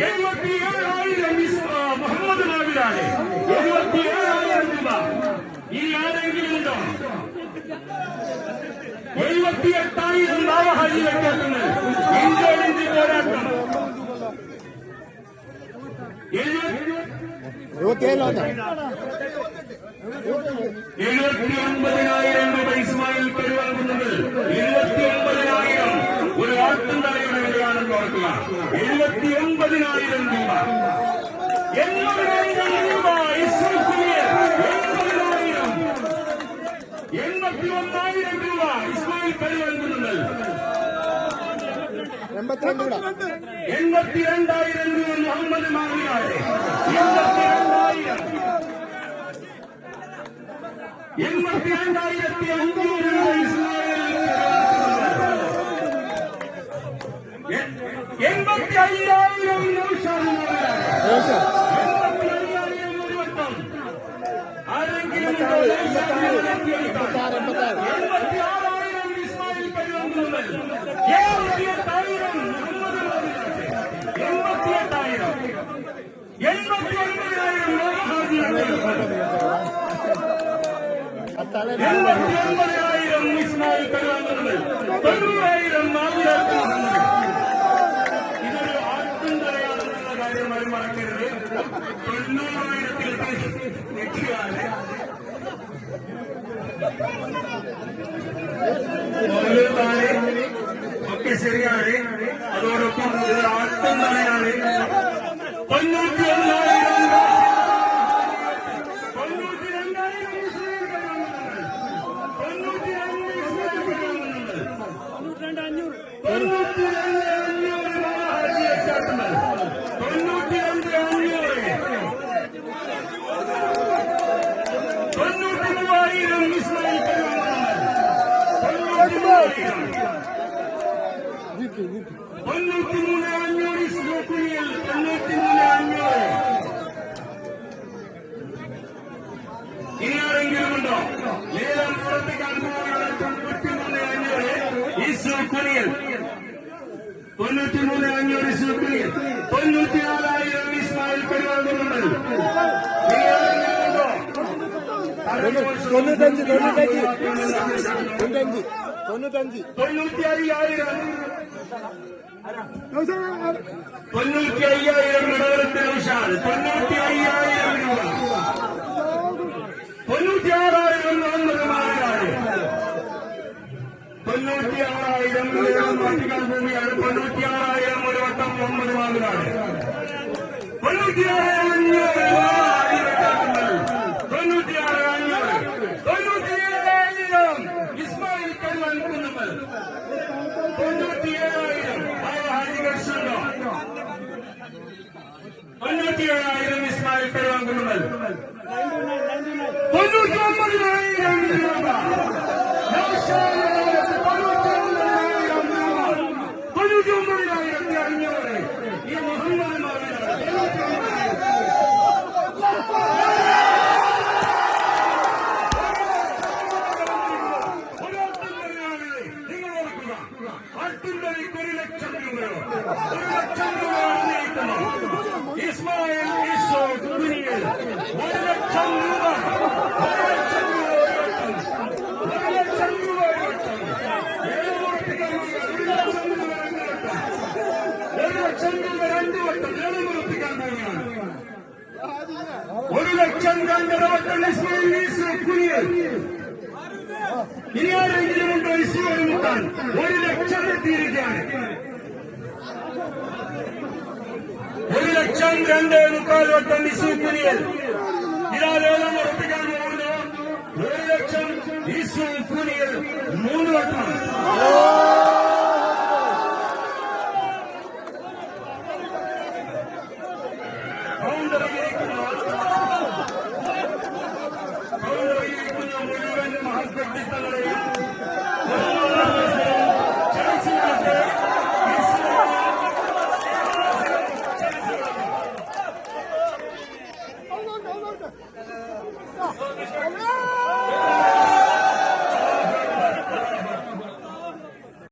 இருபத்தி ஏழாயிரம் முகமது நாகிறாரே இருபத்தி ஏழாயிரம் ரூபாய். இனி யாரெங்கில் ஒன்பதாயிரம் ரூபாய் இஸ்மாயில் பெருவாள் இருபத்தி ஒன்பது എഴുപത്തി ഒൻപതിനായിരം രൂപ. എൺപതിനായിരം രൂപ എൺപതിനായിരം എൺപത്തി ഒന്നായിരം രൂപ ഇസ്മായിൽ എൺപത്തിരണ്ട് കൂടെ എൺപത്തിരണ്ടായിരം രൂപ മുഹമ്മദ് മാറിയാട് എൺപത്തിരണ്ടായിരം. എൺപത്തിരണ്ടായിരത്തി അഞ്ഞൂറ് രൂപ எண்பத்தாறு எண்பத்தாறு எண்பத்தாறு எண்பத்தாறு எண்பத்தி ஒன்பதாயிரம் தொண்ணூறாயிரத்தில் நெற்றி ശരിയാണ്. അതോടൊപ്പം ഇത് ആട്ടം തന്നെയാണ്. തൊണ്ണൂറ്റി ഒന്നായിരം തൊണ്ണൂറ്റി രണ്ടായിരം തൊണ്ണൂറ്റി രണ്ട് വീക്ക് വീക്ക് തൊണ്ണൂറ്റി മൂന്ന് അഞ്ഞൂറ് ഇസ്ലോക്കുനിയൽ തൊണ്ണൂറ്റി അഞ്ഞൂറ് ഇനി ആരെങ്കിലും ഉണ്ടോ? ലേലം പ്രവർത്തിക്കാൻ പോവുകയാണ് തൊണ്ണൂറ്റി മൂന്ന് അഞ്ഞൂറ് ഇസ്ലോക്കുനിയൽ തൊണ്ണൂറ്റി മൂന്ന് അഞ്ഞൂറ് ഇസ്ലോക്കുനിയൽ തൊണ്ണൂറ്റി നാലായിരം ഇസ്മായിൽ ഉണ്ടോ തൊണ്ണൂറ്റഞ്ച് തൊണ്ണൂറ്റഞ്ച്. തൊണ്ണൂറ്റഞ്ച് തൊണ്ണൂറ്റഞ്ച്. തൊണ്ണൂറ്റി അയ്യായിരം തൊണ്ണൂറ്റി അയ്യായിരം ഇടവരത്തിന് ഉഷാദ് തൊണ്ണൂറ്റി അയ്യായിരം രൂപ. തൊണ്ണൂറ്റി ആറായിരം മുഹമ്മദ് മാറാട് തൊണ്ണൂറ്റി ആറായിരം മാറ്റിക്കാൻ ഭൂമിയാണ്. തൊണ്ണൂറ്റി ആറായിരം ഒരു വട്ടം മുഹമ്മദ് മാറാട് തൊണ്ണൂറ്റി ആറ് അഞ്ഞൂറ് തൊണ്ണൂറ്റി ആറ് അഞ്ഞൂറ് തൊണ്ണൂറ്റി ഏഴായിരം ഇസ്മായിൽ കരുവാൻ കുന്നുമ്മൽ തൊണ്ണൂറ്റി ഏഴായിരം ഹാജികർഷുണ്ടോ തൊണ്ണൂറ്റി ഏഴായിരം ഇസ്മായിൽ കരുവാൻ കുന്നുമ്മൽ തൊണ്ണൂറ്റി ഒമ്പതിനായിരം തൊണ്ണൂറ്റി ഒമ്പതിനായിരത്തി അഞ്ഞൂറ് ഈ മുഹമ്മദ് നിങ്ങൾ ഓർക്കുക അട്ടുണ്ടലിക്ക് ഒരു ലക്ഷം രൂപയോ ഒരു ലക്ഷം രൂപ ഉന്നയിക്കുന്നു ഇസ്മായിൽ ഈശോ കുനിയിൽ ഒരു ലക്ഷം രൂപ ഒരു ലക്ഷം രൂപ ഒരു വട്ടം ഒരു ലക്ഷം രൂപ ഒരു വട്ടം ഏഴ് ഉറപ്പിക്കാൻ ഒരു ലക്ഷം രൂപ രണ്ട് വട്ടം ഒരു ലക്ഷം രൂപ രണ്ട് വട്ടം ഏഴ് ഉറപ്പിക്കാൻ പോവുകയാണ് ഒരു ലക്ഷം രണ്ടര വട്ടം ഇസ്മായിൽ ഈശോ കുനിയിൽ ഇനി ആരെങ്കിലും ഉണ്ടോ ഇസ്രോയിൽ grande ಮುಖಾಲು ಟನ್ನಿ ಸೂಪುನಿಯಲ್ ಇರಾದೇಲ ರೂಪಿಗಾನು ಒಂದು ಏಳು ಲಕ್ಷ ಈ ಸೂಪುನಿಯಲ್ ಮೂರು ಲಕ್ಷ മഹത്വത്തിലുള്ള